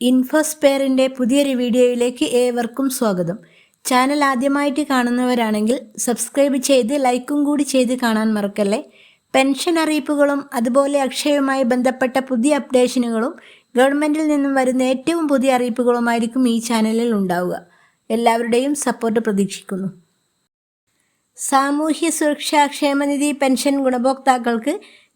ഇൻഫോസ്പെയറിന്റെ പുതിയൊരു വീഡിയോയിലേക്ക് ഏവർക്കും സ്വാഗതം. ചാനൽ ആദ്യമായിട്ട് കാണുന്നവരാണെങ്കിൽ സബ്സ്ക്രൈബ് ചെയ്ത് ലൈക്കും കൂടി ചെയ്ത് കാണാൻ മറക്കല്ലേ. പെൻഷൻ അറിയിപ്പുകളും അതുപോലെ അക്ഷയവുമായി ബന്ധപ്പെട്ട പുതിയ അപ്ഡേഷനുകളും ഗവൺമെന്റിൽ നിന്നും വരുന്ന ഏറ്റവും പുതിയ അറിയിപ്പുകളുമായിരിക്കും ഈ ചാനലിൽ ഉണ്ടാവുക. എല്ലാവരുടെയും സപ്പോർട്ട് പ്രതീക്ഷിക്കുന്നു. സാമൂഹ്യ സുരക്ഷാ ക്ഷേമനിധി പെൻഷൻ ഗുണഭോക്താക്കൾക്ക്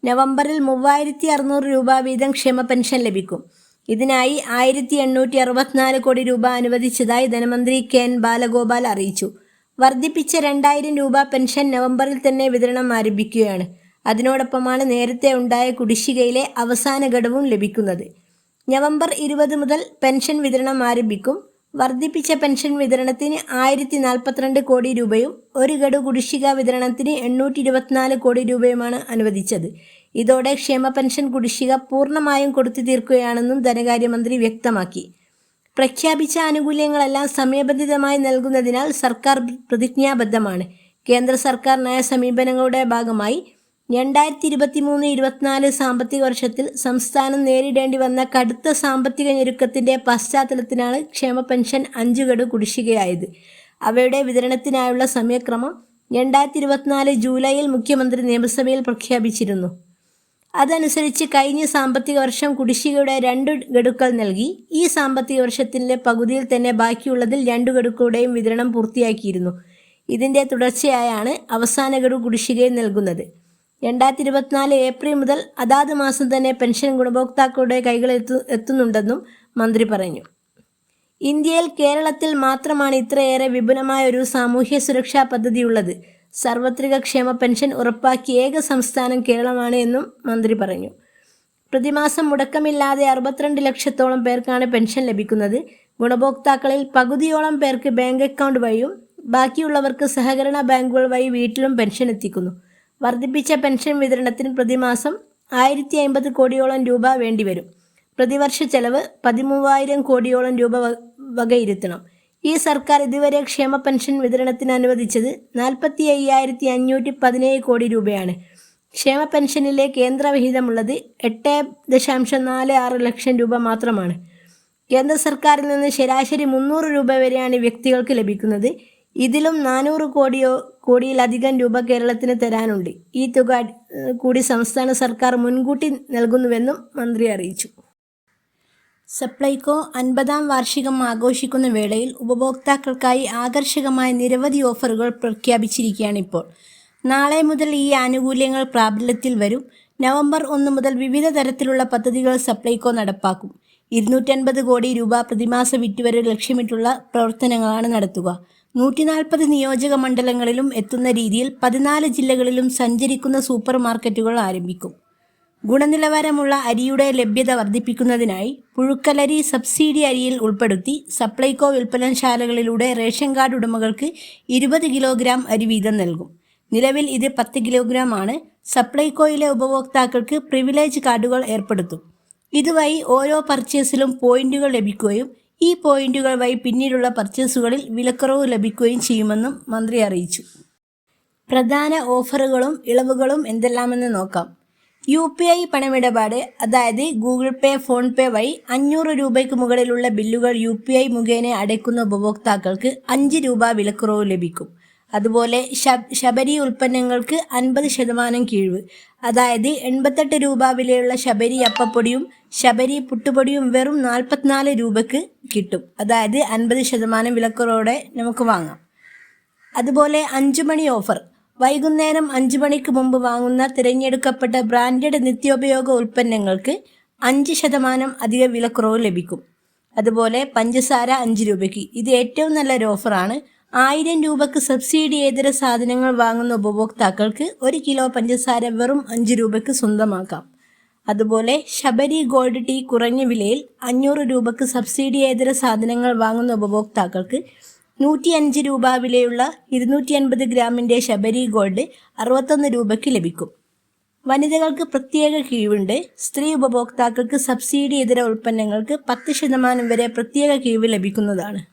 നവംബറിൽ മൂവായിരത്തി അറുന്നൂറ് രൂപ വീതം ക്ഷേമ പെൻഷൻ ലഭിക്കും. ഇതിനായി ആയിരത്തി എണ്ണൂറ്റി അറുപത്തിനാല് കോടി രൂപ അനുവദിച്ചതായി ധനമന്ത്രി കെ എൻ ബാലഗോപാൽ അറിയിച്ചു. വർദ്ധിപ്പിച്ച രണ്ടായിരം രൂപ പെൻഷൻ നവംബറിൽ തന്നെ വിതരണം ആരംഭിക്കുകയാണ്. അതിനോടൊപ്പമാണ് നേരത്തെ ഉണ്ടായ കുടിശ്ശികയിലെ അവസാന ഘടവും ലഭിക്കുന്നത്. നവംബർ ഇരുപത് മുതൽ പെൻഷൻ വിതരണം ആരംഭിക്കും. വർദ്ധിപ്പിച്ച പെൻഷൻ വിതരണത്തിന് ആയിരത്തി നാൽപ്പത്തിരണ്ട് കോടി രൂപയും ഒരു ഗഡു കുടിശ്ശിക വിതരണത്തിന് എണ്ണൂറ്റി ഇരുപത്തിനാല് കോടി രൂപയുമാണ് അനുവദിച്ചത്. ഇതോടെ ക്ഷേമ പെൻഷൻ കുടിശ്ശിക പൂർണമായും കൊടുത്തു തീർക്കുകയാണെന്നും ധനകാര്യമന്ത്രി വ്യക്തമാക്കി. പ്രഖ്യാപിച്ച ആനുകൂല്യങ്ങളെല്ലാം സമയബന്ധിതമായി നൽകുന്നതിനാൽ സർക്കാർ പ്രതിജ്ഞാബദ്ധമാണ്. കേന്ദ്ര സർക്കാർ നയ സമീപനങ്ങളുടെ ഭാഗമായി രണ്ടായിരത്തി ഇരുപത്തി മൂന്ന് ഇരുപത്തിനാല് സാമ്പത്തിക വർഷത്തിൽ സംസ്ഥാനം നേരിടേണ്ടി വന്ന കടുത്ത സാമ്പത്തിക ഞെരുക്കത്തിന്റെ പശ്ചാത്തലത്തിലാണ് ക്ഷേമ പെൻഷൻ അഞ്ചു ഗഡു കുടിശ്ശികയായത്. അവയുടെ വിതരണത്തിനായുള്ള സമയക്രമം രണ്ടായിരത്തി ഇരുപത്തിനാല് ജൂലൈയിൽ മുഖ്യമന്ത്രി നിയമസഭയിൽ പ്രഖ്യാപിച്ചിരുന്നു. അതനുസരിച്ച് കഴിഞ്ഞ സാമ്പത്തിക വർഷം കുടിശ്ശികയുടെ രണ്ട് ഗഡുക്കൾ നൽകി. ഈ സാമ്പത്തിക വർഷത്തിന്റെ പകുതിയിൽ തന്നെ ബാക്കിയുള്ളതിൽ രണ്ട് ഗഡുക്കളുടെയും വിതരണം പൂർത്തിയാക്കിയിരുന്നു. ഇതിന്റെ തുടർച്ചയായാണ് അവസാന ഗഡു കുടിശ്ശികയും നൽകുന്നത്. രണ്ടായിരത്തി ഇരുപത്തിനാല് ഏപ്രിൽ മുതൽ അതാത് മാസം തന്നെ പെൻഷൻ ഗുണഭോക്താക്കളുടെ കൈകളിൽ എത്തു എത്തുന്നുണ്ടെന്നും മന്ത്രി പറഞ്ഞു. ഇന്ത്യയിൽ കേരളത്തിൽ മാത്രമാണ് ഇത്രയേറെ വിപുലമായ ഒരു സാമൂഹ്യ സുരക്ഷാ പദ്ധതി ഉള്ളത് സാർവത്രിക ക്ഷേമ പെൻഷൻ ഉറപ്പാക്കിയ ഏക സംസ്ഥാനം കേരളമാണ് എന്നും മന്ത്രി പറഞ്ഞു. പ്രതിമാസം മുടക്കമില്ലാതെ അറുപത്തിരണ്ട് ലക്ഷത്തോളം പേർക്കാണ് പെൻഷൻ ലഭിക്കുന്നത്. ഗുണഭോക്താക്കളിൽ പകുതിയോളം പേർക്ക് ബാങ്ക് അക്കൗണ്ട് വഴിയും ബാക്കിയുള്ളവർക്ക് സഹകരണ ബാങ്കുകൾ വഴി വീട്ടിലും പെൻഷൻ എത്തിക്കുന്നു. വർദ്ധിപ്പിച്ച പെൻഷൻ വിതരണത്തിന് പ്രതിമാസം ആയിരത്തി അമ്പത് കോടിയോളം രൂപ വേണ്ടിവരും. പ്രതിവർഷ ചെലവ് പതിമൂവായിരം കോടിയോളം രൂപ വകയിരുത്തണം. ഈ സർക്കാർ ഇതുവരെ ക്ഷേമ പെൻഷൻ വിതരണത്തിന് അനുവദിച്ചത് നാൽപ്പത്തി അയ്യായിരത്തി അഞ്ഞൂറ്റി പതിനേഴ് കോടി രൂപയാണ്. ക്ഷേമ പെൻഷനിലെ കേന്ദ്രവിഹിതമുള്ളത് എട്ട് ദശാംശം നാല് ആറ് ലക്ഷം രൂപ മാത്രമാണ്. കേന്ദ്ര സർക്കാരിൽ നിന്ന് ശരാശരി മുന്നൂറ് രൂപ വരെയാണ് വ്യക്തികൾക്ക് ലഭിക്കുന്നത്. ഇതിലും നാനൂറ് കോടിയോ കോടിയിലധികം രൂപ കേരളത്തിന് തരാനുണ്ട്. ഈ തുക കൂടി സംസ്ഥാന സർക്കാർ മുൻകൂട്ടി നൽകുന്നുവെന്നും മന്ത്രി അറിയിച്ചു. സപ്ലൈകോ അൻപതാം വാർഷികം ആഘോഷിക്കുന്ന വേളയിൽ ഉപഭോക്താക്കൾക്കായി ആകർഷകമായ നിരവധി ഓഫറുകൾ പ്രഖ്യാപിച്ചിരിക്കുകയാണിപ്പോൾ നാളെ മുതൽ ഈ ആനുകൂല്യങ്ങൾ പ്രാബല്യത്തിൽ വരും. നവംബർ ഒന്ന് മുതൽ വിവിധ തരത്തിലുള്ള പദ്ധതികൾ സപ്ലൈകോ നടപ്പാക്കും. ഇരുന്നൂറ്റൻപത് കോടി രൂപ പ്രതിമാസ വിറ്റുവരെ ലക്ഷ്യമിട്ടുള്ള പ്രവർത്തനങ്ങളാണ് നടത്തുക. നൂറ്റി നാൽപ്പത് നിയോജക മണ്ഡലങ്ങളിലും എത്തുന്ന രീതിയിൽ പതിനാല് ജില്ലകളിലും സഞ്ചരിക്കുന്ന സൂപ്പർ മാർക്കറ്റുകൾ ആരംഭിക്കും. ഗുണനിലവാരമുള്ള അരിയുടെ ലഭ്യത വർദ്ധിപ്പിക്കുന്നതിനായി പുഴുക്കലരി സബ്സിഡി അരിയിൽ ഉൾപ്പെടുത്തി സപ്ലൈകോ വിൽപ്പനശാലകളിലൂടെ റേഷൻ കാർഡ് ഉടമകൾക്ക് ഇരുപത് കിലോഗ്രാം അരി വീതം നൽകും. നിലവിൽ ഇത് പത്ത് കിലോഗ്രാം ആണ് സപ്ലൈകോയിലെ ഉപഭോക്താക്കൾക്ക് പ്രിവിലേജ് കാർഡുകൾ ഏർപ്പെടുത്തും. ഇതുവഴി ഓരോ പർച്ചേസിലും പോയിന്റുകൾ ലഭിക്കുകയും ഈ പോയിന്റുകൾ വഴി പിന്നീടുള്ള പർച്ചേസുകളിൽ വിലക്കുറവ് ലഭിക്കുകയും ചെയ്യുമെന്നും മന്ത്രി അറിയിച്ചു. പ്രധാന ഓഫറുകളും ഇളവുകളും എന്തെല്ലാമെന്ന് നോക്കാം. യു പി ഐ പണമിടപാട് അതായത് ഗൂഗിൾ പേ ഫോൺ പേ വഴി അഞ്ഞൂറ് രൂപയ്ക്ക് മുകളിലുള്ള ബില്ലുകൾ യു പി ഐ മുഖേന അടയ്ക്കുന്ന ഉപഭോക്താക്കൾക്ക് അഞ്ച് രൂപ വിലക്കുറവ് ലഭിക്കും. അതുപോലെ ശബരി ഉൽപ്പന്നങ്ങൾക്ക് അൻപത് ശതമാനം കിഴിവ്. അതായത് എൺപത്തെട്ട് രൂപ വിലയുള്ള ശബരി അപ്പപ്പൊടിയും ശബരി പുട്ടുപൊടിയും വെറും നാൽപ്പത്തിനാല് രൂപയ്ക്ക് കിട്ടും. അതായത് അൻപത് ശതമാനം വിലക്കുറവോടെ നമുക്ക് വാങ്ങാം. അതുപോലെ അഞ്ചു മണി ഓഫർ. വൈകുന്നേരം അഞ്ചു മണിക്ക് മുമ്പ് വാങ്ങുന്ന തിരഞ്ഞെടുക്കപ്പെട്ട ബ്രാൻഡഡ് നിത്യോപയോഗ ഉൽപ്പന്നങ്ങൾക്ക് അഞ്ച് ശതമാനം അധിക വിലക്കുറവ് ലഭിക്കും. അതുപോലെ പഞ്ചസാര അഞ്ച് രൂപയ്ക്ക്. ഇത് ഏറ്റവും നല്ലൊരു ഓഫറാണ്. ആയിരം രൂപക്ക് സബ്സിഡി ഏതര സാധനങ്ങൾ വാങ്ങുന്ന ഉപഭോക്താക്കൾക്ക് ഒരു കിലോ പഞ്ചസാര വെറും അഞ്ച് രൂപയ്ക്ക് സ്വന്തമാക്കാം. അതുപോലെ ശബരി ഗോൾഡ് ടീ കുറഞ്ഞ വിലയിൽ അഞ്ഞൂറ് രൂപക്ക് സബ്സിഡി ഏതര സാധനങ്ങൾ വാങ്ങുന്ന ഉപഭോക്താക്കൾക്ക് നൂറ്റി അഞ്ച് രൂപ വിലയുള്ള ഇരുന്നൂറ്റി അൻപത് ഗ്രാമിന്റെ ശബരി ഗോൾഡ് അറുപത്തൊന്ന് രൂപയ്ക്ക് ലഭിക്കും. വനിതകൾക്ക് പ്രത്യേക കിഴിവുണ്ട്. സ്ത്രീ ഉപഭോക്താക്കൾക്ക് സബ്സിഡി ഇതര ഉൽപ്പന്നങ്ങൾക്ക് പത്ത് ശതമാനം വരെ പ്രത്യേക കിഴിവ് ലഭിക്കുന്നതാണ്.